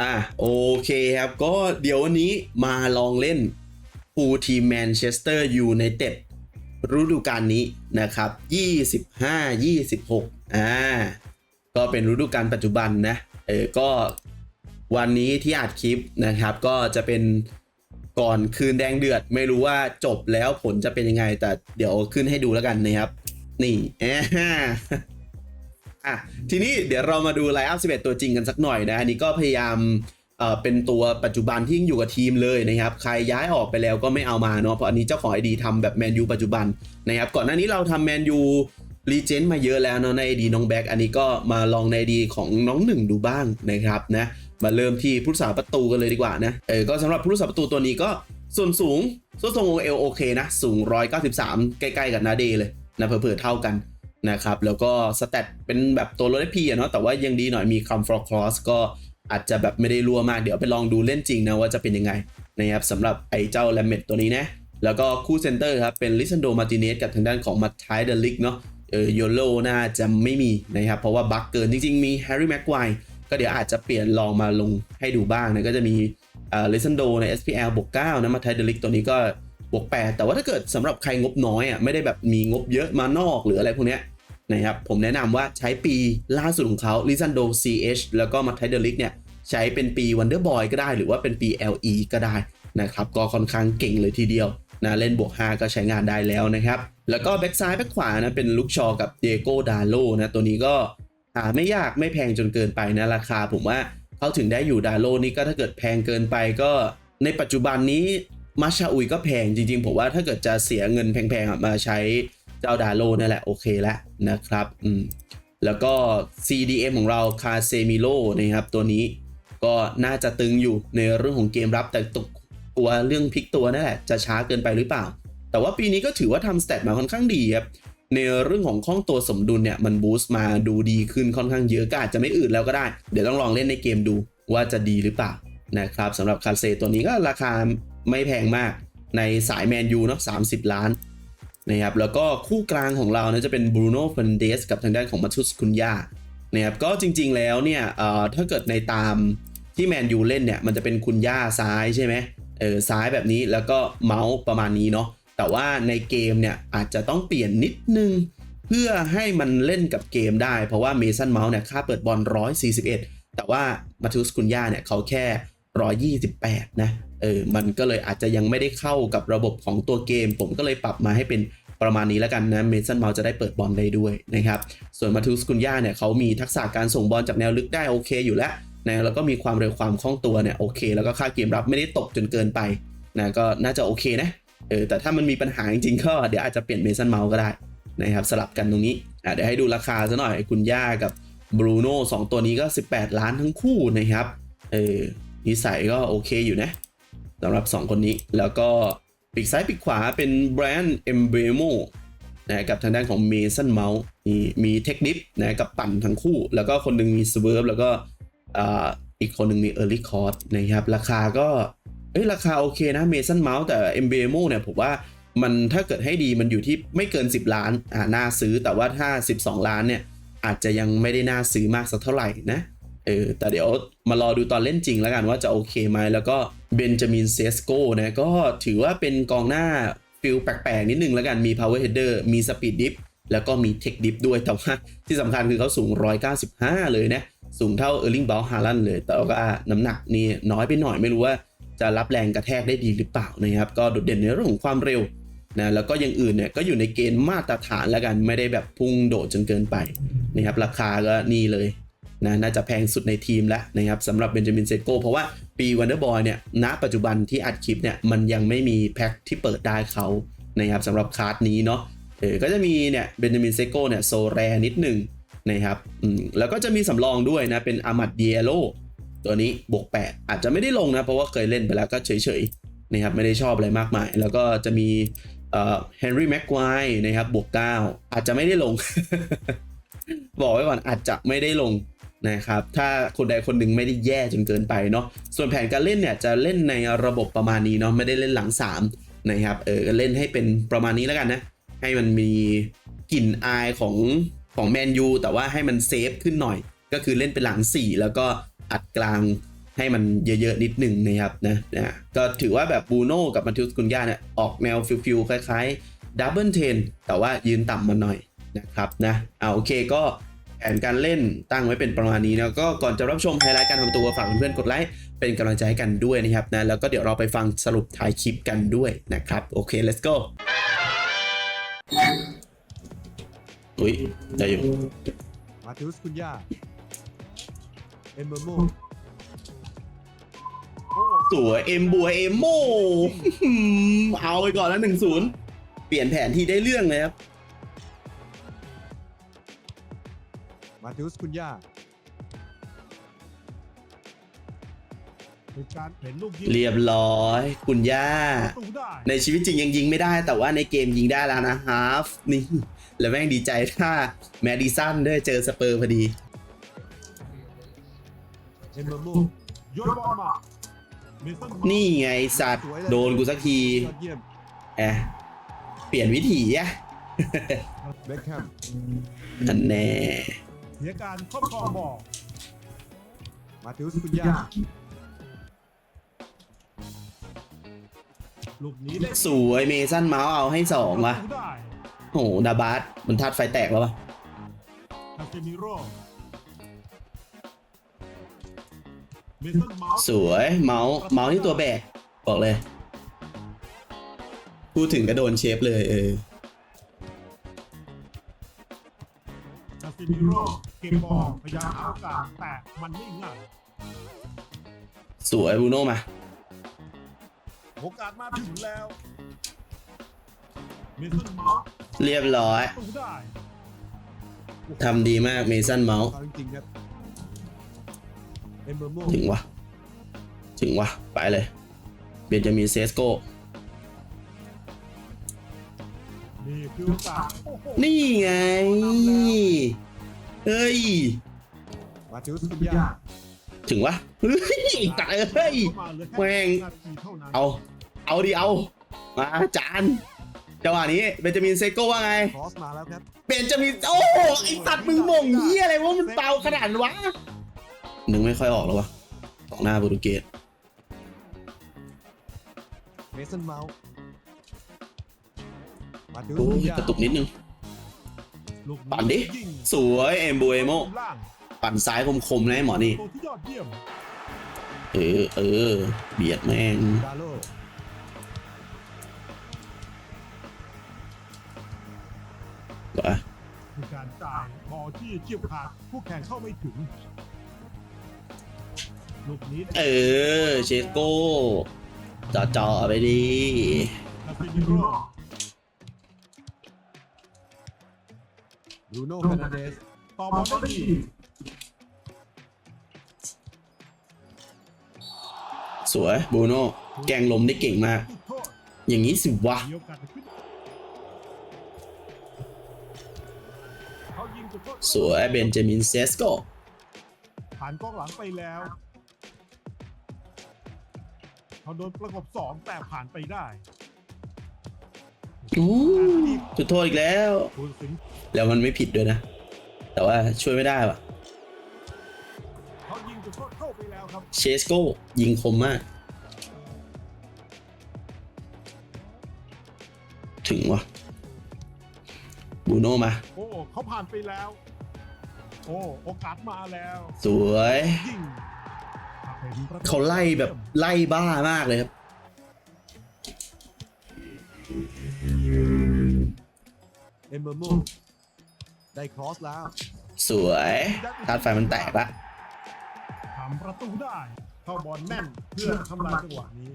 อะโอเคครับ ก็เดี๋ยววันนี้มาลองเล่นฟูทีแมนเชสเตอร์ยูไนเต็ดฤดูกาลนี้นะครับ 25 26 อ่า ก็เป็นฤดูกาลปัจจุบันนะ เออ ก็วันนี้ที่อัดคลิปนะครับ ก็จะเป็นก่อนคืนแดงเดือด ไม่รู้ว่าจบแล้วผลจะเป็นยังไง แต่เดี๋ยวขึ้นให้ดูแล้วกันนะครับ นี่แอะ อะทีนี้เดี๋ยวเรามาดูไลน์อัพ11 ตัวจริงกันสักหน่อยนะอันนี้ก็พยายามเอ่อเป็นตัวปัจจุบันที่ยังอยู่กับทีมเลยนะครับ ใครย้ายออกไปแล้วก็ไม่เอามาเนาะเพราะอันนี้เจ้าของไอดีทำแบบแมนยูปัจจุบันนะครับก่อนหน้านี้เราทำแมนยูรีเจนต์มาเยอะแล้วเนาะในไอดีน้องแบ็กอันนี้ก็มาลองในไอดีของน้องหนึ่งดูบ้างนะครับนะมาเริ่มที่ผู้รักษาประตูกันเลยดีกว่านะเออก็สำหรับผู้รักษาประตูตัวนี้ก็ส่วนสูงส่วนทรงองเอลโอเคนะสูง 193 ใกล้ๆกับนาเดเลยนะเผื่อๆเท่ากัน นะครับแล้วก็สเตตเป็นแบบตัวลดพีอะเนาะแต่ว่ายังดีหน่อยมีคัมฟอร์คลอสก็อาจจะแบบไม่ได้รัวมากเดี๋ยวไปลองดูเล่นจริงนะว่าจะเป็นยังไงนะครับสำหรับไอ้เจ้าแลมเมตตัวนี้นะแล้วก็คู่เซนเตอร์ครับเป็นลิซันโดมาติเนสกับทางด้านของมัตไทเดลิกเนาะเออโยโลน่าจะไม่มีนะครับเพราะว่าบัคเกินจริงๆมีแฮร์รี่แม็กไกวก็เดี๋ยวอาจจะเปลี่ยนลองมาลงให้ดูบ้างนะก็จะมีเอ่อลิซันโดใน SPL บวก9นะมาไทเดลิกตัวนี้ก็บวก8แต่ว่าถ้าเกิดสำหรับใครงบน้อยอะไม่ได้แบบมีงบเยอะมานอกหรืออะไรพวกเนี้ย นะครับผมแนะนำว่าใช้ปีล่าสุดของเขาลิซันโด CH แล้วก็มาไทเดลิกเนี่ยใช้เป็นปี Wonder Boy ก็ได้หรือว่าเป็นปี LE ก็ได้นะครับก็ค่อนข้างเก่งเลยทีเดียวนะเล่นบวก 5 ก็ใช้งานได้แล้วนะครับ แล้วก็แบ็กซ้ายแบ็กขวานะเป็นลุกชอกับเดโกดาโลนะตัวนี้ก็หาไม่ยากไม่แพงจนเกินไปนะราคาผมว่าเขาถึงได้อยู่ดาโลนี่ก็ถ้าเกิดแพงเกินไปก็ในปัจจุบันนี้มาชาอุยก็แพงจริงๆ ผมว่าถ้าเกิดจะเสียเงินแพงๆมาใช้ เจ้าดาโลนั่นแหละโอเคแล้วนะครับอืมแล้วก็ CDM ของเราคาเซมิโลนะครับตัวนี้ก็น่าจะตึงอยู่ในเรื่องของเกมรับแต่ตกกลัวเรื่องพลิกตัวนั่นแหละจะช้าเกินไปหรือเปล่า แต่ว่าปีนี้ก็ถือว่าทำสเตตมาค่อนข้างดีครับในเรื่องของข้องตัวสมดุลเนี่ยมันบูสต์มาดูดีขึ้นค่อนข้างเยอะก็อาจจะไม่อืดแล้วก็ได้ เดี๋ยวต้องลองเล่นในเกมดูว่าจะดีหรือเปล่านะครับสำหรับคาเซตัวนี้ก็ราคาไม่แพงมากในสายแมนยูเนาะ30 ล้าน นะครับแล้วก็คู่กลางของเราเนะจะเป็นบรูโน่ฟันเดสกับทางด้านของมัตุสคุนยานะครับก็จริงๆแล้วเนี่ยเอ่อถ้าเกิดในตามที่แมนยูเล่นเนี่ยมันจะเป็นคุณย่าซ้ายใช่ไหมเออซ้ายแบบนี้แล้วก็เมาส์ประมาณนี้เนาะแต่ว่าในเกมเนี่ยอาจจะต้องเปลี่ยนนิดนึง เพื่อให้มันเล่นกับเกมได้ เพราะว่าเมสันเมาส์เนี่ยค่าเปิดบอล141 แต่ว่ามาทูสคุนย่าเนี่ยเขาแค่ 128 นะ เออมันก็เลยอาจจะยังไม่ได้เข้ากับระบบของตัวเกม ผมก็เลยปรับมาให้เป็นประมาณนี้แล้วกันนะเมสันเมาจะได้เปิดบอลได้ด้วยนะครับ ส่วนมาทูสคุนย่าเนี่ยเขามีทักษะการส่งบอลจากแนวลึกได้โอเคอยู่แล้วนะแล้วก็มีความเร็วความคล่องตัวเนี่ยโอเค แล้วก็ค่าเกมรับไม่ได้ตกจนเกินไปนะก็น่าจะโอเคนะเออแต่ถ้ามันมีปัญหาจริงๆก็เดี๋ยวอาจจะเปลี่ยนเมสันเมาก็ได้นะครับสลับกันตรงนี้อะเดี๋ยวให้ดูราคาซะหน่อยคุณย่ากับบรูโน่สองตัวนี้ก็ 18 ล้านทั้งคู่นะครับเออนิสัยก็โอเคอยู่นะ สำหรับ 2 คนนี้ แล้วก็ปีกซ้ายปีกขวาเป็นแบรนด์เอมเบโมนะกับทางด้านของเมสันเมาส์มีมีเทคนิคนะกับปั่นทั้งคู่ แล้วก็คนหนึงมีสเวิร์แล้วก็อีกคนหนึ่งมีเออร์ลี่คอร์สนะครับราคาก็เอ้ยราคาโอเคนะเมสันเมาส์แต่ m b m o เนี่ยผมว่ามันถ้าเกิดให้ดีมันอยู่ที่ไม่เกิน 10 ล้านอ่าน่าซื้อแต่ว่าถ้า 12 ล้านเนี่ยอาจจะยังไม่ได้น่าซื้อมากสักเท่าไหร่นะ เออแต่เดี๋ยวมารอดูตอนเล่นจริงแล้วกันว่าจะโอเคไหมแล้วก็เบนจามินเซสโกนะก็ถือว่าเป็นกองหน้าฟิลแปลกๆ นิดนึงแล้วกันมี power header มี speed dip แล้วก็มี tech dip ด้วยแต่ว่าที่สำคัญคือเขาสูง 195 เลยนะ สูงเท่าเออร์ลิงบอลฮาลันเลย แต่ว่าน้ำหนักนี่น้อยไปหน่อยไม่รู้ว่าจะรับแรงกระแทกได้ดีหรือเปล่านะครับ ก็โดดเด่นในเรื่องของความเร็วนะแล้วก็อยังอื่นเนี่ยก็อยู่ในเกณฑ์มาตรฐานแล้วกันไม่ได้แบบพุ่งโดดจนเกินไปนะครับราคาก็นี่เลย นะน่าจะแพงสุดในทีมแล้วนะครับสำหรับเบนจามินเซโกเพราะว่าปีวันเดอร์บอยเนี่ยณปัจจุบันที่อัดคลิปเนี่ยมันยังไม่มีแพ็คที่เปิดได้เขานะครับสำหรับคาร์ดนี้เนาะเออก็จะมีเนี่ยเบนจามินเซโกเนี่ยโซแรนิดหนึ่งนะครับอืมแล้วก็จะมีสำรองด้วยนะเป็นอามัดเดียโลตัวนี้บวก 8 อาจจะไม่ได้ลงนะเพราะว่าเคยเล่นไปแล้วก็เฉยๆนะครับไม่ได้ชอบอะไรมากมาย แล้วก็จะมีเอ่อเฮนรี่แม็กควายนะครับบวก 9 อาจจะไม่ได้ลง บอกไว้ก่อนอาจจะไม่ได้ลง นะครับถ้าคนใดคนหนึ่งไม่ได้แย่จนเกินไปเนาะส่วนแผนการเล่นเนี่ยจะเล่นในระบบประมาณนี้เนาะไม่ได้เล่นหลัง3นะครับเออเล่นให้เป็นประมาณนี้แล้วกันนะให้มันมีกลิ่นอายของของแมนยูแต่ว่าให้มันเซฟขึ้นหน่อย ก็คือเล่นเป็นหลัง 4 แล้วก็อัดกลางให้มันเยอะๆนิดหนึ่งนะครับนะนะก็ถือว่าแบบบูโน่กับมาทิวสกุนยาเนี่ยออกแนวฟิลๆคล้ายๆดับเบิลเทนแต่ว่ายืนต่ำมาหน่อยนะครับนะเอาโอเคก็ ผนการเล่นตั้งไว้เป็นประมาณนี้นะก็ก่อนจะรับชมไฮไลท์การทำตัวฝากเพื่อนๆกดไลค์เป็นกำลังใจให้กันด้วยนะครับนะแล้วก็เดี๋ยวเราไปฟังสรุปท้ายคลิปกันด้วยนะครับโอเค let's go อุ้ยได้อยู่มาติอุสคุนยาเอ็นเบอร์โมโอ้สวยเอ็มบัวเอ็มโมเอาไปก่อนแล้วหนึ่งศูนย์เปลี่ยนแผนที่ได้เรื่องเลยครับ มาติอุสคุนยาเป็นการเห็นลูกยิงเรียบร้อย คุณย่า ประตูได้ในชีวิตจริงยังยิงไม่ได้ แต่ว่าในเกมยิงได้แล้วนะฮาฟนี่ แล้วแม่งดีใจถ้าแมดดิสันด้วยเจอสเปอร์พอดี เอ็นเบอร์โมโยนบอลมาเมสันมานี่ไงสัตว์ โดนกูสักทียอดเยี่ยมแอะเปลี่ยนวิถีอะเบคแฮมอันแน่เสียการครอบครองบอลมาติอุสคุนยาลูกนี้ได้สวยเมสันเมาส์เอาให้สองว่ะประตูได้โหดาบาสมันทัดไฟแตกแล้ววะคาเซมิโร่เมสันเมาส์สวยเมาส์เมาส์ที่ตัวแบกบอกเลย พูดถึงก็โดนเชฟเลยเออคาเซมิโร่ เก็บบอลพยายามหาโอกาสแต่มันไม่ง่ายสวยบูโน่มาโอกาสมาถึงแล้วเมสันเมาส์เรียบร้อยประตูได้ทำดีมากเมสันเมาส์ฟาวจริงๆครับเอ็นเบอร์โมถึงวะถึงวะไปเลยเบนจามินเซสโกนี่คือโอกาสโอ้โหนี่ไง เฮ้ยมาติอุสคุนยาถึงวะเฮ้ยตายเฮ้ยเข้ามาเหลือค่แม่งนาทีเท่านั้นเอา เอาดิเอา มาจานจังหวะนี้เบนจามินเซโกว่าไงครอสมาแล้วครับเบนจามิน โอ้โหไอสัตว์มึงมงเฮียอะไรวะมันเบาขนาดนั้นวะนึกไม่ค่อยออกแล้ววะของหน้าโปรตุเกสเมสันเมาส์มาติอุสโอ้คุยนยากระตุกนิดนึง ลูกปั่นดิยิงสวยเอมบูเอโมล่างปั่นซ้ายคมๆนะไอ้หมอนี่ตัวที่ยอดเยี่ยมเออ เออ เบียดแม่งดาโลวะคือการจ่ายบอลที่เฉียบขาดผู้แข่งเข้าไม่ถึงลูกนี้เออ เชสโก้จ่อจอๆไปดีคาซิมิโร่ บรูโน่เฟรนันเดสต่อบอลได้ดีสวยบูโน่แกงลมได้เก่งมากจุดโทษอย่างนี้สิวะมีโอกาสจะขึ้นเขายิงจุดโทษสวยเบนจามินเซสโกผ่านกองหลังไปแล้วเขาโดนประกบสองแต่ผ่านไปได้อู้จุดโทษอีกแล้วคุณสิงห์ แล้วมันไม่ผิดด้วยนะ แต่ว่าช่วยไม่ได้ว่ะเขายิงจุดโทษเข้าไปแล้วครับเชสโก้ยิงคมมาก ถึงวะบูโน่มา โอ้เขาผ่านไปแล้ว โอ้โอกาสมาแล้ว สวยยิงเป็นประตูเขาไล่แบบไล่บ้ามากเลยครับ เอ็นเบอร์โม ได้ครอสแล้วสวยธาตุไฟมันแตกละทำประตูได้เข้าบอลแน่นเพื่อทำลายจังหวะนี้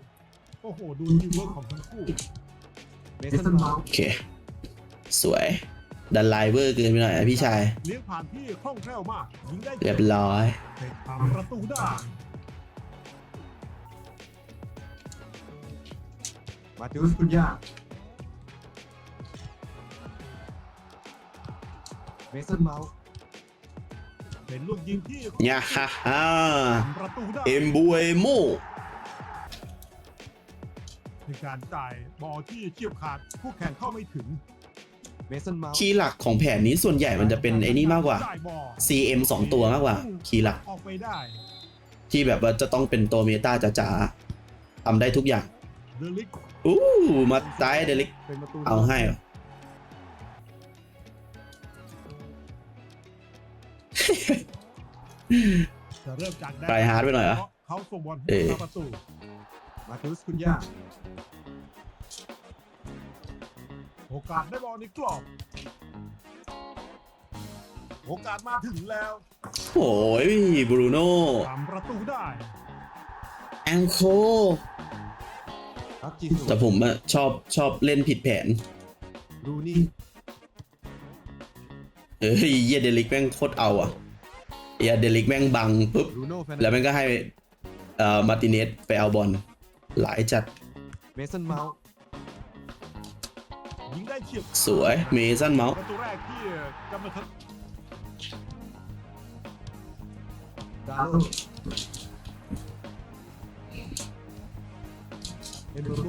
โอ้โห ดูทีมเวิร์กของทั้งคู่เมสันเมาส์โอเค สวย ดันไลเวอร์เกินไปหน่อยนะพี่ชาย เลี้ยงผ่านที่คล่องแคล่วมากยิงได้เรียบร้อยเตะทำประตูได้มาติอุสคุนยา เมสันเมาส์เป็นลูกยิงที่ยาฮ่าฮ่าทำประตูได้เอ็มบูเอโมในการจ่ายบอลที่เฉียบขาดคู่แข่งเข้าไม่ถึงเมสันเมาส์คีย์หลักของแผนนี้ส่วนใหญ่มันจะเป็นไอ้นี่มากกว่าจ่ยบอล CM 2ตัวมากกว่า คีย์หลักออกไปได้ที่แบบว่าจะต้องเป็นตัวเมตาจ๋าๆทำได้ทุกอย่างเดลิกอู้มาตายเดลิกเป็นประตูเอาให้เหรอ จะเริ่มจากแดนไปฮาร์ดไปหน่อยเหรอเขาส่งบอลให้เอ่อเข้าประตูมาทิวส์คุณย่าโอกาสได้บอลในกรอบ โอกาสมาถึงแล้วโอ้ยบรูโน่ทำประตูได้แองโคพักจีนแต่ผมอะชอบชอบเล่นผิดแผน รูนี่ เฮ้ยเหี้ยเดลิกแม่งโคตรเอาอะเฮียเดลิกแม่งบังปุ๊บรูโน่แฟนแล้วแม่งก็ให้เอ่อมาร์ติเนสไปเอาบอลหลายจัดเมสันเมาส์ยิงได้เฉียบสวยเมสันเมาส์ประตูแรกที่กำลังทัดดาโลเอ็นโดโร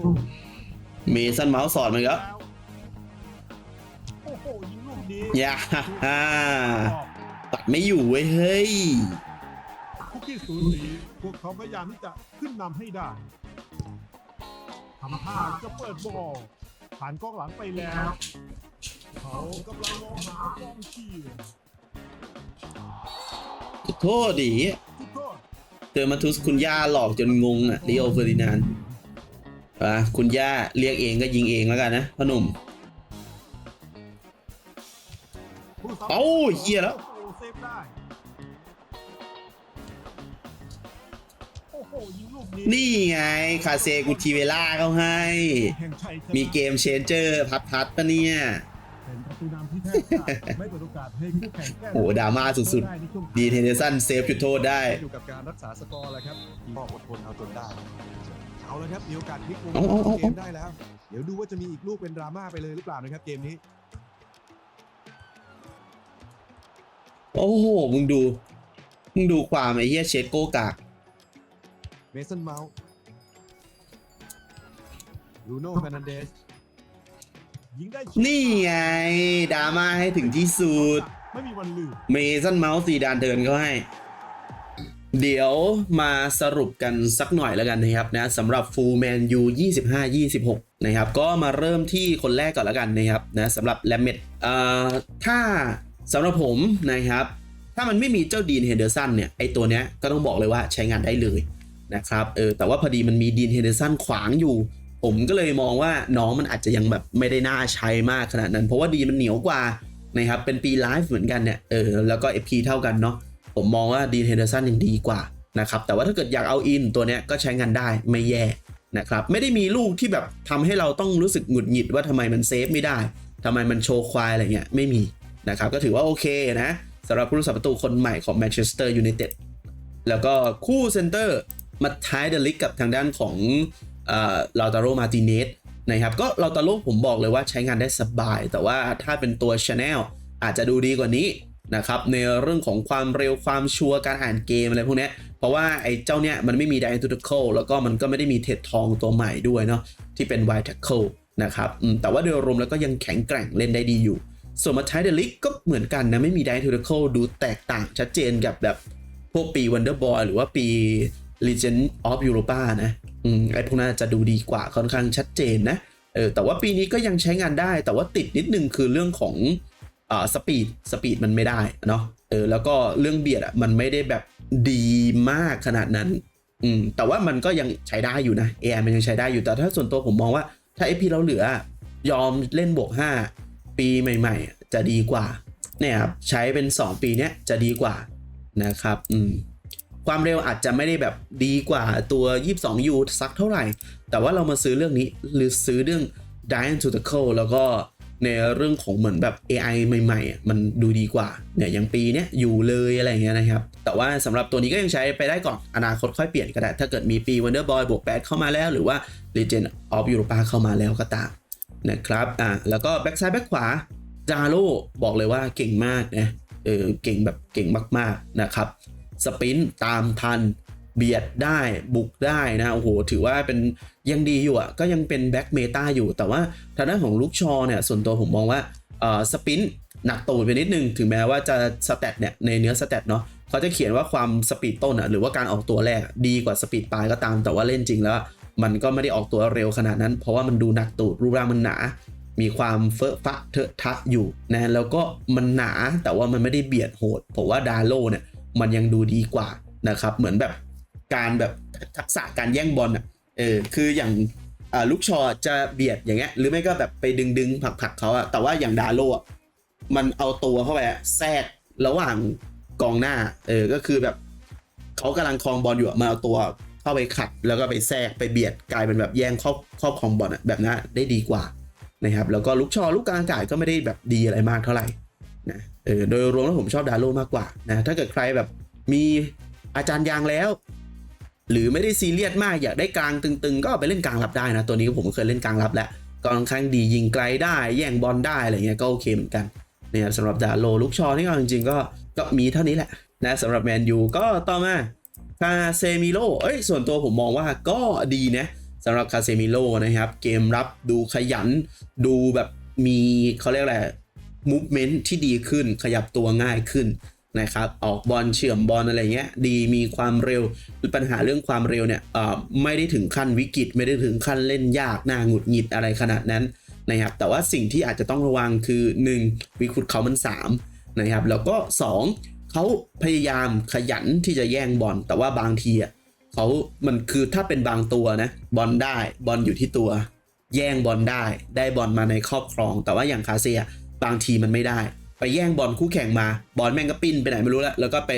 เมสันเมาส์สอดมันก็แล้ว อย่าฮ่าออกตัดไม่อยู่เว้ยเฮ้ยคุกกี้สูสีพวกเขาพยายามที่จะขึ้นนำให้ได้ทำท่าจะเปิดบอลผ่านกองหลังไปแล้ว เขากำลังมองหากองเชียร์โทษดิทุกโทษเจอมาทุสคุณย่าหลอกจนงงอะลีโอเฟอร์ดินานด์อะคุณย่าเรียกเองก็ยิงเองแล้วกันนะพ่อหนุ่ม ผู้สาเอ้าเหี้ยแล้วโอ้โหเซฟได้ โอ้โหยิงลูกนี้นี่ไง คาเซกุจิเวล่าเขาให้ แห่งชัยชนะมีเกมเชนเจอร์พัดพัดปะเนี่ย เป็นประตูนำที่แทบจะไม่เปิดโอกาสให้คู่แข่งแก้โอ้โหดราม่าสุดได้ในช่วง ๆ ดีเทนเดสันเซฟจุดโทษได้ อยู่กับการรักษาสกอร์แหละครับทีมก็อดทนเอาจนได้ เอาเลยครับมีโอกาสพลิกวงเอาเอาเอา เกมได้แล้ว เดี๋ยวดูว่าจะมีอีกลูกเป็นดราม่าไปเลยหรือเปล่านะครับเกมนี้ โอ้โห มึงดู มึงดูความไอ้เหี้ยเชโก้กากเมสันเมาส์ลูโน่แฟนันเดสยิงได้นี่ไงดราม่าให้ถึงที่สุด ไม่มีวันลืมเมสันเมาส์สีดานเดินเขาให้ เดี๋ยวมาสรุปกันสักหน่อยแล้วกันนะครับนะสำหรับฟูลแมนยู25-26 นะครับ ก็มาเริ่มที่คนแรกก่อนแล้วกันนะครับนะสำหรับแลมเมดเอ่อถ้า สำหรับผมนะครับ ถ้ามันไม่มีเจ้าดีนเฮนเดอร์สันเนี่ยไอตัวเนี้ยก็ต้องบอกเลยว่าใช้งานได้เลยนะครับเออแต่ว่าพอดีมันมีดีนเฮนเดอร์สันขวางอยู่ ผมก็เลยมองว่าน้องมันอาจจะยังแบบไม่ได้น่าใช้มากขนาดนั้น เพราะว่าดีนมันเหนียวกว่านะครับเป็นปีไลฟ์เหมือนกันเนี่ยเออแล้วก็ FP เท่ากันเนาะผมมองว่าดีนเฮนเดอร์สันยังดีกว่านะครับแต่ว่าถ้าเกิดอยากเอาอินตัวเนี้ยก็ใช้งานได้ไม่แย่นะครับไม่ได้มีลูกที่แบบทำให้เราต้องรู้สึกหงุดหงิดว่าทำไมมันเซฟไม่ได้ทำไมมันโชว์ควายอะไรเงี้ยไม่มี นะครับก็ถือว่าโอเคนะสำหรับผู้รักษาประตูคนใหม่ของแมนเชสเตอร์ยูไนเต็ดแล้วก็คู่เซนเตอร์มาท้ายเดลิกกับทางด้านของลาตาโรมาติเนสนะครับก็ลาตาโรผมบอกเลยว่าใช้งานได้สบาย แต่ว่าถ้าเป็นตัว Chanel อาจจะดูดีกว่านี้นะครับในเรื่องของความเร็วความชัวร์การอ่านเกมอะไรพวกนี้เพราะว่าไอ้เจ้าเนี้ยมันไม่มี d i a t u c a l แล้วก็มันก็ไม่ได้มีเท็ดทองตัวใหม่ด้วยเนาะที่เป็น Wide Tackle นะครับแต่ว่าโดยรวมแล้วก็ยังแข็งแกร่งเล่นได้ดีอยู่ ส่วนมาท้ายเดลิกก็เหมือนกันนะไม่มี d i a t u c a l ดูแตกต่างชัดเจนกับแบบพวกปี Wonder Boy หรือว่าปี Legend of Europa นะอืมไอพวกนั้นจะดูดีกว่าค่อนข้างชัดเจนนะเออแต่ว่าปีนี้ก็ยังใช้งานได้ แต่ว่าติดนิดนึงคือเรื่องของอ่าสปีดสปีดมันไม่ได้เนาะเออแล้วก็เรื่องเบียดอะมันไม่ได้แบบดีมากขนาดนั้นอืมแต่ว่ามันก็ยังใช้ได้อยู่นะ AI มันยังใช้ได้อยู่แต่ถ้าส่วนตัวผมมองว่า ถ้า FP เราเหลือ ยอมเล่นบวก5 ปีใหม่ ๆ จะดีกว่าเนี่ยครับใช้เป็น 2 ปีเนี้ยจะดีกว่านะครับอืมความเร็วอาจจะไม่ได้แบบดีกว่าตัว 22U สักเท่าไหร่ แต่ว่าเรามาซื้อเรื่องนี้หรือซื้อเรื่อง d i a n to the c o แล้วก็ในเรื่องของเหมือนแบบ AI ใหม่ๆ มันดูดีกว่าเนี่ยอย่างปีเนี้ยอยู่เลยอะไรเงี้ยนะครับ แต่ว่าสำหรับตัวนี้ก็ยังใช้ไปได้ก่อน อนาคตค่อยเปลี่ยนก็ได้ ถ้าเกิดมีปี Wonder Boy บวก8เข้ามาแล้ว หรือว่า Legend of Europa เข้ามาแล้วก็ตาม นะครับอะแล้วก็แบ็กซ้ายแบ็กขวาจาโ o บอกเลยว่าเก่งมากนะเออเก่งแบบเก่งมากๆนะครับ สปินตามทันเบียดได้บุกได้นะโอ้โหถือว่าเป็นยังดีอยู่อะก็ยังเป็นแบ็กเมตาอยู่ แต่ว่าทางด้านของลูกชอเนี่ยส่วนตัวผมมองว่าเอ่อสปินหนักตูดไปนิดนึง ถึงแม้ว่าจะสแตทเนี่ยในเนื้อสแตทเนาะเขาจะเขียนว่าความสปีดต้นอะหรือว่าการออกตัวแรกดีกว่าสปีดปลายก็ตามแต่ว่าเล่นจริงแล้ว มันก็ไม่ได้ออกตัวเร็วขนาดนั้น เพราะว่ามันดูหนักตูดรูปร่างมันหนา มีความเฟอะฟะเทอะทะอยู่นะแล้วก็มันหนาแต่ว่ามันไม่ได้เบียดโหดผมว่าดาโลเนี่ยมันยังดูดีกว่านะครับเหมือนแบบการแบบทักษะการแย่งบอลอะเออคืออย่างลูกชอจะเบียดอย่างเงี้ยหรือไม่ก็แบบไปดึงดึงผักผักเขาอะแต่ว่าอย่างดาโลอะมันเอาตัวเข้าไปแทรกระหว่างกองหน้าเออก็คือแบบเขากำลังครองบอลอยู่มันเอาตัว เข้าไปขัดแล้วก็ไปแทรกไปเบียดกลายเป็นแบบแย่งครอบครอบครองบอลอะแบบนั้นได้ดีกว่านะครับแล้วก็ลูกชอลูกกลางอากาศก็ไม่ได้แบบดีอะไรมากเท่าไหร่นะเออโดยรวมแล้วผมชอบดาโลมากกว่านะถ้าเกิดใครแบบมีอาจารย์ยางแล้ว หรือไม่ได้ซีเรียสมากอยากได้กลางตึงๆ ก็ไปเล่นกลางรับได้นะตัวนี้ผมเคยเล่นกลางรับแล้วก็ค่อนข้างดียิงไกลได้แย่งบอลได้อะไรเงี้ยก็โอเคเหมือนกันนะครับสำหรับดาโลลูกชอนี่ก็จริงๆก็ก็มีเท่านี้แหละนะสำหรับแมนยูก็ต่อมา คาเซมิโลเอ้ย ส่วนตัวผมมองว่าก็ดีนะสำหรับคาเซมิโลนะครับ เกมรับดูขยัน ดูแบบมีเขาเรียกอะไรมูฟเมนต์ที่ดีขึ้น ขยับตัวง่ายขึ้นนะครับ ออกบอลเชื่อมบอลอะไรเงี้ย ดีมีความเร็ว ปัญหาเรื่องความเร็วเนี่ยเออไม่ได้ถึงขั้นวิกฤต ไม่ได้ถึงขั้นเล่นยากหน่าหงุดหงิดอะไรขนาดนั้นนะครับ แต่ว่าสิ่งที่อาจจะต้องระวังคือ 1. วิคุตเขามัน 3 นะครับ แล้วก็ 2. เขาพยายามขยันที่จะแย่งบอลแต่ว่าบางทีอะเขามันคือถ้าเป็นบางตัวนะ บอลได้บอลอยู่ที่ตัว แย่งบอลได้ ได้บอลมาในครอบครอง แต่ว่าอย่างคาเซียบางทีมันไม่ได้ ไปแย่งบอลคู่แข่งมา บอลแม่งก็ปิ้นไปไหนไม่รู้แล้วแล้วก็ไป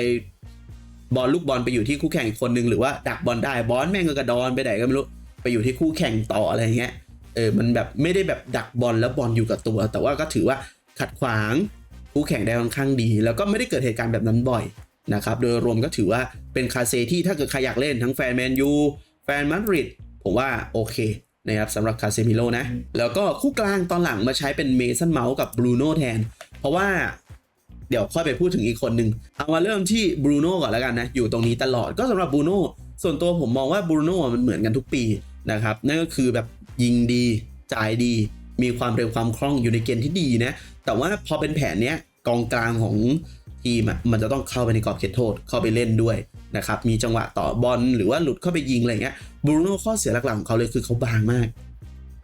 บอลลูกบอลไปอยู่ที่คู่แข่งอีกคนนึงหรือว่าดักบอลได้บอลแม่งก็กระดอนไปไหนก็ไม่รู้ไปอยู่ที่คู่แข่งต่ออะไรเงี้ยเออมันแบบไม่ได้แบบดักบอลแล้วบอลอยู่กับตัว แต่ว่าก็ถือว่าขัดขวาง คู่แข่งได้ค่อนข้างดี แล้วก็ไม่ได้เกิดเหตุการณ์แบบนั้นบ่อยนะครับโดยรวมก็ถือว่าเป็นคาเซที่ถ้าเกิดใครอยากเล่นทั้งแฟนแมนยูแฟนมาดริดผมว่าโอเคนะครับสำหรับคาเซมิโลนะ แล้วก็คู่กลางตอนหลังมาใช้เป็นเมสันเมาส์กับบรูโน่แทน เพราะว่าเดี๋ยวค่อยไปพูดถึงอีกคนหนึ่งเอามาเริ่มที่บรูโน่ก่อนแล้วกันนะ อยู่ตรงนี้ตลอดก็สำหรับบรูโน่ส่วนตัวผมมองว่าบรูโน่มันเหมือนกันทุกปีนะครับนั่นก็คือแบบยิงดีจ่ายดี มีความเร็วความคล่องอยู่ในเกณฑ์ที่ดีนะ แต่ว่าพอเป็นแผนเนี้ยกองกลางของทีมอะมันจะต้องเข้าไปในกรอบเขตโทษเข้าไปเล่นด้วยนะครับมีจังหวะต่อบอลหรือว่าหลุดเข้าไปยิงอะไรเงี้ยบรูโน่ข้อเสียหลักๆของเขาเลยคือเขาบางมาก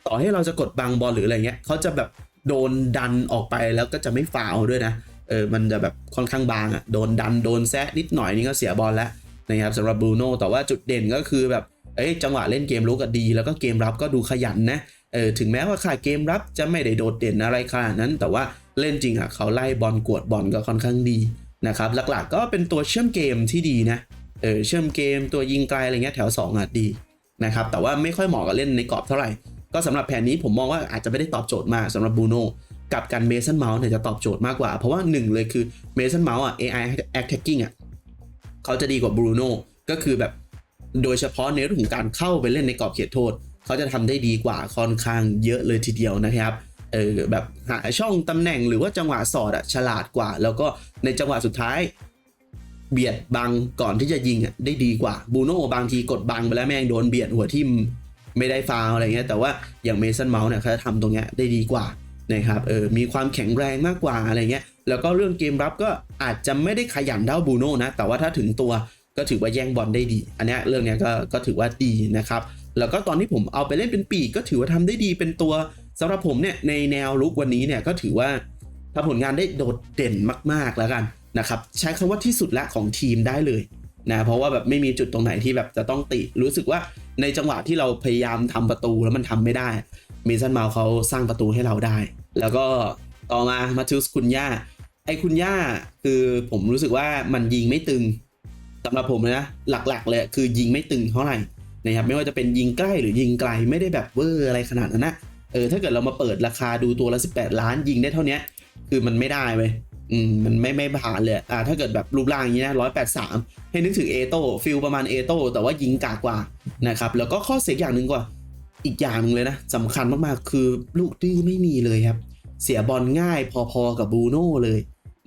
ต่อให้เราจะกดบังบอลหรืออะไรเงี้ยเขาจะแบบโดนดันออกไปแล้วก็จะไม่ฟาวล์ด้วยนะเออมันจะแบบค่อนข้างบางอะโดนดันโดนแซะนิดหน่อยนี่ก็เสียบอลแล้วนะครับสำหรับบรูโน่แต่ว่าจุดเด่นก็คือแบบเอ้ยจังหวะเล่นเกมลุกอะดี แล้วก็เกมรับก็ดูขยันนะ เออถึงแม้ว่าขาดเกมรับจะไม่ได้โดดเด่นอะไรขนาดนั้น แต่ว่าเล่นจริงอะเขาไล่บอลกวดบอลก็ค่อนข้างดีนะครับหลักๆก็เป็นตัวเชื่อมเกมที่ดีนะเออเชื่อมเกมตัวยิงไกลอะไรเงี้ยแถว 2อะดีนะครับแต่ว่าไม่ค่อยเหมาะกับเล่นในกรอบเท่าไหร่ ก็สำหรับแผนนี้ผมมองว่าอาจจะไม่ได้ตอบโจทย์มากสำหรับบูโน่กับการเมสันเมาส์เนี่ยจะตอบโจทย์มากกว่า เพราะว่าหนึ่งเลยคือเมสันเมาส์อะ AI attacking อะเขาจะดีกว่าบูโน่ก็คือแบบโดยเฉพาะในเรื่องของการเข้าไปเล่นในกรอบเขตโทษ เขาจะทำได้ดีกว่าค่อนข้างเยอะเลยทีเดียวนะครับเออแบบหาช่องตำแหน่งหรือว่าจังหวะสอดอะฉลาดกว่า แล้วก็ในจังหวะสุดท้าย เบียดบังก่อนที่จะยิงอะได้ดีกว่าบูโน่บางทีกดบังไปแล้วแม่งโดนเบียดหัวทิ่มไม่ได้ฟาวอะไรเงี้ยแต่ว่าอย่างเมสันเมาส์เนี่ยเขาจะทำตรงเนี้ยได้ดีกว่านะครับเออมีความแข็งแรงมากกว่าอะไรเงี้ยแล้วก็เรื่องเกมรับก็อาจจะไม่ได้ขยันเท่าบูโน่นะแต่ว่าถ้าถึงตัวก็ถือว่าแย่งบอลได้ดี อันนี้เรื่องเนี้ยก็ก็ถือว่าดีนะครับ แล้วก็ตอนที่ผมเอาไปเล่นเป็นปีกก็ถือว่าทำได้ดีเป็นตัวสำหรับผมเนี่ยในแนวลุกวันนี้เนี่ยก็ถือว่าทำผลงานได้โดดเด่นมากๆแล้วกันนะครับใช้คำว่าที่สุดละของทีมได้เลยนะเพราะว่าแบบไม่มีจุดตรงไหนที่แบบจะต้องติ รู้สึกว่าในจังหวะที่เราพยายามทำประตูแล้วมันทำไม่ได้เมสันมาเขาสร้างประตูให้เราได้ แล้วก็ต่อมามาทิวส์คุณย่าไอ้คุณย่าคือผมรู้สึกว่ามันยิงไม่ตึงสำหรับผมนะหลักๆเลยคือยิงไม่ตึงเท่าไหร่ นะครับไม่ว่าจะเป็นยิงใกล้หรือยิงไกลไม่ได้แบบเวอร์อะไรขนาดนั้นนะเออถ้าเกิดเรามาเปิดราคาดูตัวละ 18 ล้านยิงได้เท่านี้คือมันไม่ได้เว้ยอืมมันไม่ไม่ผ่านเลยอ่าถ้าเกิดแบบรูปร่างอย่างนี้นะร้อยแปดสามให้นึกถึงเอโต้ฟิลประมาณเอโต้แต่ว่ายิงกากกว่านะครับแล้วก็ข้อเสียอย่างหนึ่งกว่า อีกอย่างหนึ่งเลยนะสำคัญมากๆคือลูกดื้อไม่มีเลยครับ เสียบอลง่ายพอๆกับบูโน่เลย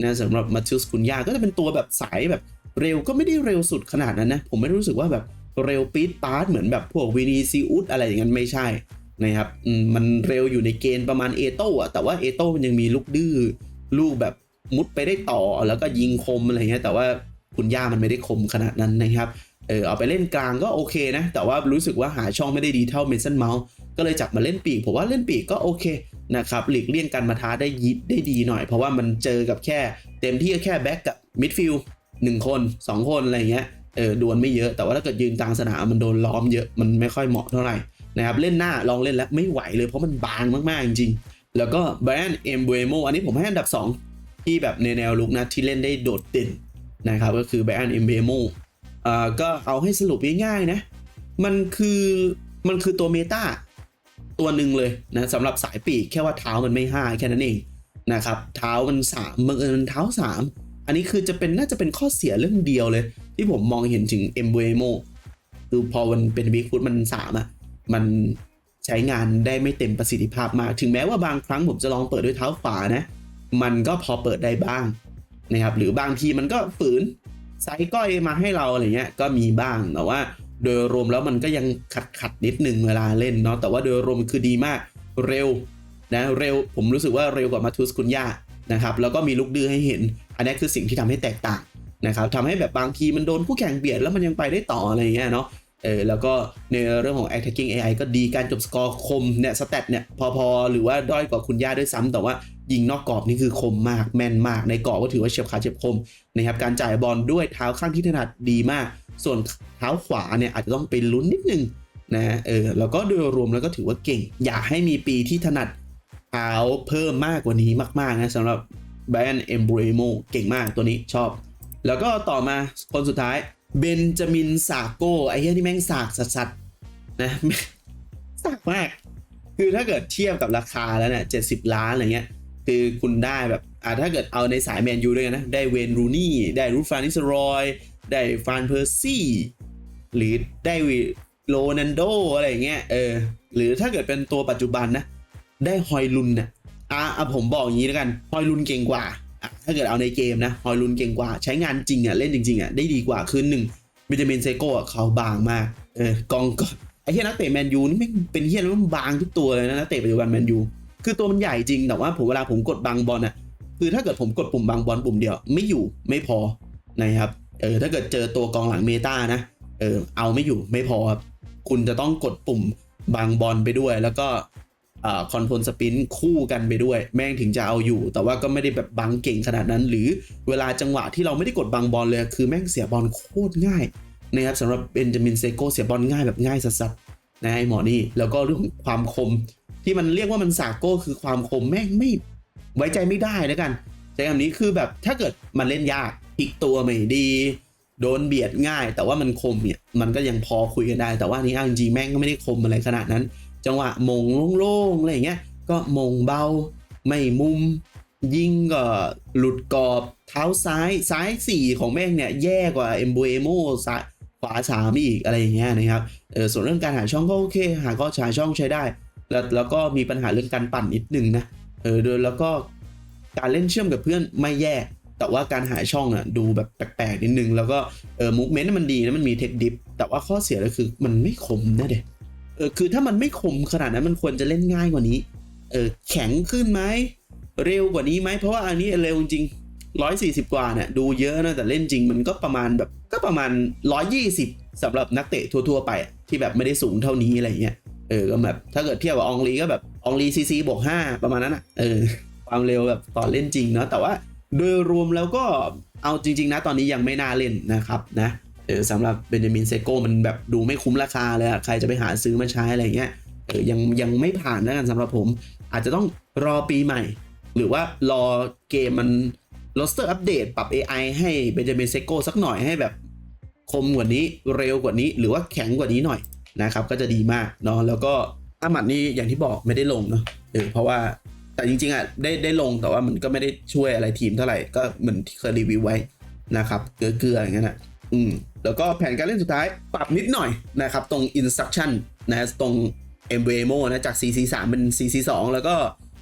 นะสำหรับมาทิวสคุนยาก็จะเป็นตัวแบบสายแบบเร็วก็ไม่ได้เร็วสุดขนาดนั้นนะ ผมไม่รู้สึกว่าแบบ เร็วปี๊ดปาร์ตเหมือนแบบพวกวินีซีอุสอะไรอย่างนั้นไม่ใช่นะครับมันเร็วอยู่ในเกณฑ์ประมาณเอโต้อะแต่ว่าเอโต้มันยังมีลูกดื้อลูกแบบมุดไปได้ต่อแล้วก็ยิงคมอะไรเงี้ยแต่ว่าคุณย่ามันไม่ได้คมขนาดนั้นนะครับเออเอาไปเล่นกลางก็โอเคนะ แต่ว่ารู้สึกว่าหาช่องไม่ได้ดีเท่าเมสันเมาส์ก็เลยจับมาเล่นปีกผมว่าเล่นปีกก็โอเคนะครับหลีกเลี่ยงการมาท้าได้ยิดได้ดีหน่อย เพราะว่ามันเจอกับแค่ เต็มที่ก็แค่แบ็กกับมิดฟิลด์หนึ่งคนสองคนอะไรเงี้ย เออดวลไม่เยอะ แต่ว่าถ้าเกิดยืนกลางสนามมันโดนล้อมเยอะมันไม่ค่อยเหมาะเท่าไหร่นะครับเล่นหน้าลองเล่นแล้วไม่ไหวเลยเพราะมันบางมากๆจริงๆ แล้วก็แบรนด์เอ็มเบโมอันนี้ผมให้อันดับ 2 ที่แบบในแนวลุกนะที่เล่นได้โดดเด่นนะครับก็คือแบรนด์เอ็มเบโมอ่าก็เอาให้สรุปง่ายๆนะมันคือมันคือตัวเมตาตัวหนึ่งเลยนะสำหรับสายปีกแค่ว่าเท้ามันไม่ห้าแค่นั้นเองนะครับเท้ามันสามบังเอิญเท้าสาม อันนี้คือจะเป็นน่าจะเป็นข้อเสียเรื่องเดียวเลย ที่ผมมองเห็นถึงเอ็มเบโมคือพอมันเป็นบิ๊กฟุตมันสามอะมันใช้งานได้ไม่เต็มประสิทธิภาพมาก ถึงแม้ว่าบางครั้งผมจะลองเปิดด้วยเท้าขวานะ มันก็พอเปิดได้บ้างนะครับ หรือบางทีมันก็ฝืนไซส์ก้อยมาให้เราอะไรเงี้ย ก็มีบ้าง แต่ว่า โดยรวมแล้วมันก็ยังขัดขัดๆนิดหนึ่งเวลาเล่นเนาะ แต่ว่าโดยรวมคือดีมาก เร็วนะ เร็ว ผมรู้สึกว่าเร็วกว่ามาทูสคุนย่า นะครับแล้วก็มีลูกดื้อให้เห็น อันนี้คือสิ่งที่ทำให้แตกต่างนะครับทำให้แบบบางทีมันโดนคู่แข่งเบียดแล้วมันยังไปได้ต่ออะไรเงี้ยเนาะเออแล้วก็ในเรื่องของ attacking AI ก็ดีการจบสกอร์คมเนี่ยสเตตเนี่ยพอๆ หรือว่าด้อยกว่าคุณย่าด้วยซ้ำแต่ว่ายิงนอกกรอบนี่คือคมมากแม่นมาก ในกรอบก็ถือว่าเฉียบขาดเฉียบคมนะครับการจ่ายบอลด้วยเท้าข้างที่ถนัดดีมาก ส่วนเท้าขวาเนี่ยอาจจะต้องไปลุ้นนิดนึงนะเออแล้วก็โดยรวมแล้วก็ถือว่าเก่ง อยากให้มีปีที่ถนัด เท้าเพิ่มมากกว่านี้มากๆนะสำหรับแบรนด์เอมบรโมเก่งมากตัวนี้ชอบ แล้วก็ต่อมาคนสุดท้ายเบนจามินซาโกไอ้เหี้ยที่แม่งสากสัสๆนะสากมาก คือถ้าเกิดเทียบกับราคาแล้วเนี่ยเจ็ดสิบล้านอะไรเงี้ยคือคุณได้แบบอ่าถ้าเกิดเอาในสายแมนยูด้วยกันนะ ได้เวนรูนี่ได้รูฟานิสรอย ได้ฟานเพอร์ซี่หรือได้โรนันโดอะไรเงี้ยเออหรือถ้าเกิดเป็นตัวปัจจุบันนะ ได้ฮอยลุนนะอะอะผมบอกอย่างนี้แล้วกันฮอยลุนเก่งกว่าถ้าเกิดเอาในเกมนะฮอยลุนเก่งกว่า ใช้งานจริงอะเล่นจริงๆอะได้ดีกว่าคือหนึ่งวิตามินเซโก้อะเขาบางมากเออกองก็ไอ้เฮียนักเตะแมนยูนี่ไม่เป็นเฮียมันบางทุกตัวเลยนะนักเตะปัจจุบันแมนยูคือตัวมันใหญ่จริงแต่ว่าผมเวลาผมกดบังบอลอะคือถ้าเกิดผมกดปุ่มบังบอลปุ่มเดียว ไม่อยู่ไม่พอนะครับเออถ้าเกิดเจอตัวกองหลังเมตานะเออเอาไม่อยู่ไม่พอครับคุณจะต้องกดปุ่มบังบอลไปด้วย แล้วก็ คอนโทรลสปินคู่กันไปด้วย แม่งถึงจะเอาอยู่ แต่ว่าก็ไม่ได้แบบบังเก่งขนาดนั้น หรือเวลาจังหวะที่เราไม่ได้กดบังบอลเลย คือแม่งเสียบอลโคตรง่ายนะครับสำหรับเบนจามินเซโกเสียบอลง่ายแบบง่ายสัสๆนะไอหมอนี่แล้วก็เรื่องของความคม ที่มันเรียกว่ามันสากโก้คือความคมแม่งไม่ไว้ใจไม่ได้แล้วกันใช้คำนี้คือแบบถ้าเกิดมันเล่นยากพลิกตัวไม่ดี โดนเบียดง่าย แต่ว่ามันคมเนี่ยมันก็ยังพอคุยกันได้ แต่ว่าอันนี้เอาจริงแม่งก็ไม่ได้คมอะไรขนาดนั้น จังหวะมงโล่งๆอะไรอย่างเงี้ยก็มงเบาไม่มุม ยิงก็หลุดกรอบเท้าซ้ายซ้ายสี่ของแม่งเนี่ย แย่กว่าเอมโบเอโมซ้ายขวาสามอีกอะไรอย่างเงี้ยนะครับเออส่วนเรื่องการหาช่องก็โอเค หาก็หาช่องใช้ได้ แล้วแล้วก็มีปัญหาเรื่องการปั่นนิดนึงนะเออโดยแล้วก็การเล่นเชื่อมกับเพื่อนไม่แย่แต่ว่าการหาช่องอะดูแบบแปลกๆนิดนึง แล้วก็เออมูฟเมนต์มันดีนะมันมีเทคดิฟแต่ว่าข้อเสียก็คือมันไม่คมนะเด็ เออคือถ้ามันไม่คมขนาดนั้นมันควรจะเล่นง่ายกว่านี้ เออแข็งขึ้นไหมเร็วกว่านี้ไหมเพราะว่าอันนี้เร็วจริงร้อยสี่สิบกว่าเนี่ยดูเยอะนะแต่เล่นจริงมันก็ประมาณแบบก็ประมาณร้อยยี่สิบสำหรับนักเตะทั่วๆไป ที่แบบไม่ได้สูงเท่านี้อะไรเงี้ยเออก็แบบถ้าเกิดเทียบกับอองลีก็แบบอองลีซีซีบวกห้าประมาณนั้นอะเออความเร็วแบบตอนเล่นจริงเนาะแต่ว่าโดยรวมแล้วก็เอาจริง ๆ นะตอนนี้ยังไม่น่าเล่นนะครับนะ ออสำหรับเบนจามินเซโก้มันแบบดูไม่คุ้มราคาเลยอะใครจะไปหาซื้อมาใช้อะไรเงี้ยเออยังยังไม่ผ่านแล้วกันสำหรับผม อาจจะต้องรอปีใหม่ หรือว่ารอเกมมันโรสเตอร์อัปเดตปรับ AI ให้เบนจามินเซโก้สักหน่อยให้แบบคมกว่านี้เร็วกว่านี้ หรือว่าแข็งกว่านี้หน่อยนะครับก็จะดีมากเนาะแล้วก็อามัดนี่อย่างที่บอกไม่ได้ลงเนาะเออเพราะว่าแต่จริงๆอะได้ได้ลงแต่ว่ามันก็ไม่ได้ช่วยอะไรทีมเท่าไหร่ก็เหมือนที่เคยรีวิวไว้นะครับเกลือๆอย่างนั้ยน่ะอืม แล้วก็แผนการเล่นสุดท้ายปรับนิดหน่อยนะครับตรง instruction นะตรง m b m o นะจาก CC3 เป็น CC2 แล้วก็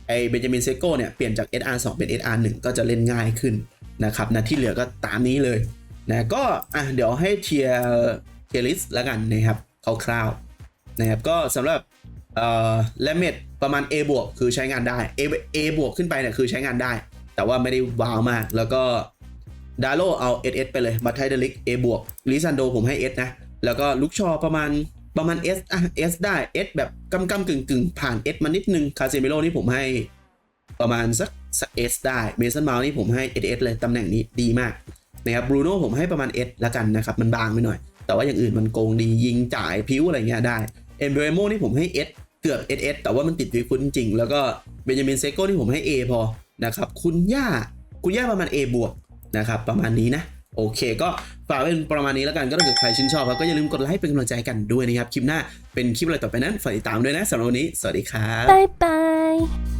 ไอเบนจามินเซโกเนี่ยเปลี่ยนจาก SR2 เป็น SR1 ก็จะเล่นง่ายขึ้นนะครับนะที่เหลือก็ตามนี้เลยนะก็อะเดี๋ยวให้เทียร์เทียร์ลิสแล้วกันนะครับคร่าวๆนะครับก็สำหรับเอ่อลเมดประมาณ A บวกคือใช้งานได้ A A บวกขึ้นไปเนี่ยคือใช้งานได้ แต่ว่าไม่ได้ว้าวมากแล้วก็ ดาโลเอา SS ไปเลยมาไทเดลิก A บวกลิซันโดผมให้ S นะ แล้วก็ลุกชอประมาณประมาณ S อะ S ได้ S แบบกำกำกึ่งกึ่งผ่าน S มานิดนึงคาเซมิโลนี่ผมให้ประมาณสักสัก S ได้เมสันมาลนี่ผมให้ SS เลยตำแหน่งนี้ดีมากนะครับบรูโน่ผมให้ประมาณ S ละกันนะครับ มันบางไปหน่อย แต่ว่าอย่างอื่นมันโกงดียิงจ่ายพิ้วอะไรเงี้ยได้เอมเบรโมนี่ผมให้ S เกือบ SS แต่ว่ามันติดวิฟุตจริง แล้วก็เบนจามินเซโก้ที่ผมให้ A พอนะครับคุณย่าคุณย่าประมาณ A บวก นะครับ ประมาณนี้นะโอเค ก็ฝากเป็นประมาณนี้แล้วกันก็ถ้าเกิดใครชื่นชอบก็อย่าลืมกดไลค์เป็นกำลังใจกันด้วยนะครับ คลิปหน้าเป็นคลิปอะไรต่อไปนั้นฝากติดตามด้วยนะสำหรับวันนี้ สวัสดีครับบ๊ายบาย。